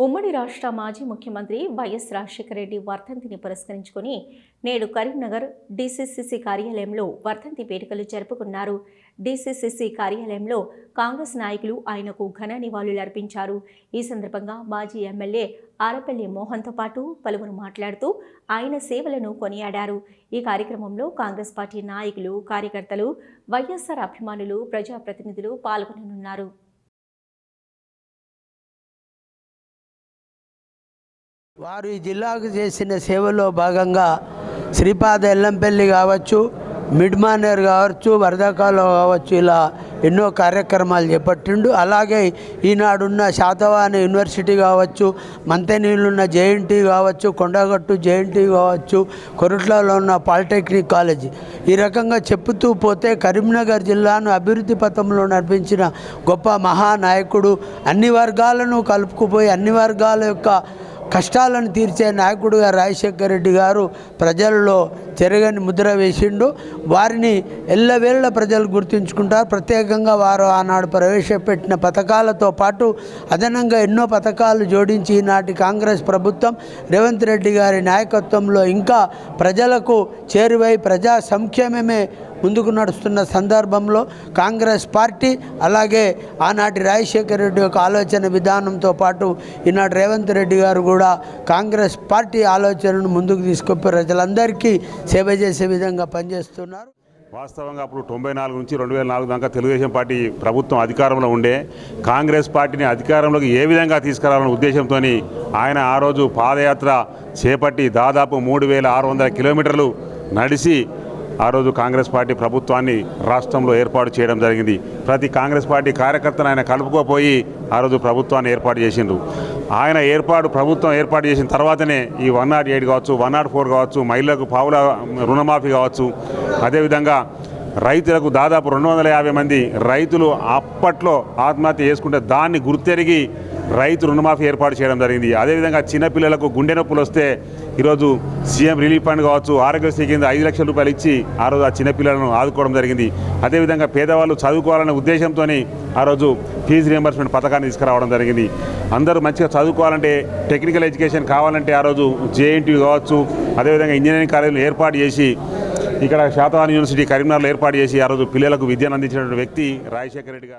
ఉమ్మడి రాష్ట్ర మాజీ ముఖ్యమంత్రి వైఎస్ రాజశేఖర రెడ్డి వర్ధంతిని పురస్కరించుకుని నేడు కరీంనగర్ డీసీసీసీ కార్యాలయంలో వర్ధంతి వేడుకలు జరుపుకున్నారు. డీసీసీసీ కార్యాలయంలో కాంగ్రెస్ నాయకులు ఆయనకు ఘన నివాళులు అర్పించారు. ఈ సందర్భంగా మాజీ ఎమ్మెల్యే ఆలపల్లి మోహన్తో పాటు పలువురు మాట్లాడుతూ ఆయన సేవలను కొనియాడారు. ఈ కార్యక్రమంలో కాంగ్రెస్ పార్టీ నాయకులు కార్యకర్తలు వైఎస్ఆర్ అభిమానులు ప్రజాప్రతినిధులు పాల్గొననున్నారు. వారు ఈ జిల్లాకు చేసిన సేవలో భాగంగా శ్రీపాద ఎల్లంపల్లి కావచ్చు మిడ్మానేర్ కావచ్చు వరదకాలం కావచ్చు ఇలా ఎన్నో కార్యక్రమాలు చేపట్టిండు. అలాగే ఈనాడున్న శాతవాహన యూనివర్సిటీ కావచ్చు మంతెనీళ్ళున్న జేఎన్టీ కావచ్చు కొండగట్టు జేఎన్టీ కావచ్చు కొరుట్లలో ఉన్న పాలిటెక్నిక్ కాలేజీ. ఈ రకంగా చెప్పుతూ పోతే కరీంనగర్ జిల్లాను అభివృద్ధి పథంలో నడిపించిన గొప్ప మహానాయకుడు అన్ని వర్గాలను కలుపుకుపోయి అన్ని వర్గాల యొక్క కష్టాలను తీర్చే నాయకుడుగా రాజశేఖర్ రెడ్డి గారు ప్రజల్లో చెరగని ముద్ర వేసిండు. వారిని ఎల్లవేళ ప్రజలు గుర్తుంచుకుంటారు. ప్రత్యేకంగా వారు ఆనాడు ప్రవేశపెట్టిన పథకాలతో పాటు అదనంగా ఎన్నో పథకాలు జోడించి ఈనాటి కాంగ్రెస్ ప్రభుత్వం రేవంత్ రెడ్డి గారి నాయకత్వంలో ఇంకా ప్రజలకు చేరువై ప్రజా సంక్షేమమే ముందుకు నడుస్తున్న సందర్భంలో కాంగ్రెస్ పార్టీ అలాగే ఆనాటి రాజశేఖర రెడ్డి యొక్క ఆలోచన విధానంతో పాటు ఈనాటి రేవంత్ రెడ్డి గారు కూడా కాంగ్రెస్ పార్టీ ఆలోచనను ముందుకు తీసుకొని ప్రజలందరికీ సేవ చేసే విధంగా పనిచేస్తున్నారు. వాస్తవంగా అప్పుడు తొంభై నాలుగు నుంచి రెండు వేల నాలుగు దాకా తెలుగుదేశం పార్టీ ప్రభుత్వం అధికారంలో ఉండే కాంగ్రెస్ పార్టీని అధికారంలోకి ఏ విధంగా తీసుకురావాలనే ఉద్దేశంతో ఆయన ఆ రోజు పాదయాత్ర చేపట్టి దాదాపు మూడు వేల ఆరు వందల కిలోమీటర్లు నడిచి ఆ రోజు కాంగ్రెస్ పార్టీ ప్రభుత్వాన్ని రాష్ట్రంలో ఏర్పాటు చేయడం జరిగింది. ప్రతి కాంగ్రెస్ పార్టీ కార్యకర్తను ఆయన కలుపుకోపోయి ఆ రోజు ప్రభుత్వాన్ని ఏర్పాటు చేసిండ్రు. ఆయన ఏర్పాటు ప్రభుత్వం ఏర్పాటు చేసిన తర్వాతనే ఈ వన్ నాట్ ఎయిట్ కావచ్చు వన్ నాట్ ఫోర్ కావచ్చు మహిళలకు పావుల రుణమాఫీ కావచ్చు. అదేవిధంగా రైతులకు దాదాపు రెండు వందల యాభై మంది రైతులు అప్పట్లో ఆత్మహత్య చేసుకుంటే దాన్ని గుర్తెరిగి రైతు రుణమాఫీ ఏర్పాటు చేయడం జరిగింది. అదేవిధంగా చిన్నపిల్లలకు గుండె నొప్పులు వస్తే ఈరోజు సీఎం రిలీఫ్ ఫండ్ కావచ్చు ఆరోగ్యశ్రీ కింద ఐదు లక్షల రూపాయలు ఇచ్చి ఆ రోజు ఆ చిన్నపిల్లలను ఆదుకోవడం జరిగింది. అదేవిధంగా పేదవాళ్ళు చదువుకోవాలనే ఉద్దేశంతో ఆ రోజు ఫీజు రియంబర్స్మెంట్ పథకాన్ని తీసుకురావడం జరిగింది. అందరూ మంచిగా చదువుకోవాలంటే టెక్నికల్ ఎడ్యుకేషన్ కావాలంటే ఆ రోజు జేఎన్టీ కావచ్చు అదేవిధంగా ఇంజనీరింగ్ కాలేజీలు ఏర్పాటు చేసి ఇక్కడ శాతవాన్ యూనివర్సిటీ కరీంనగర్లో ఏర్పాటు చేసి ఆ రోజు పిల్లలకు విద్యను అందించినటువంటి వ్యక్తి రాజశేఖర రెడ్డి గారు.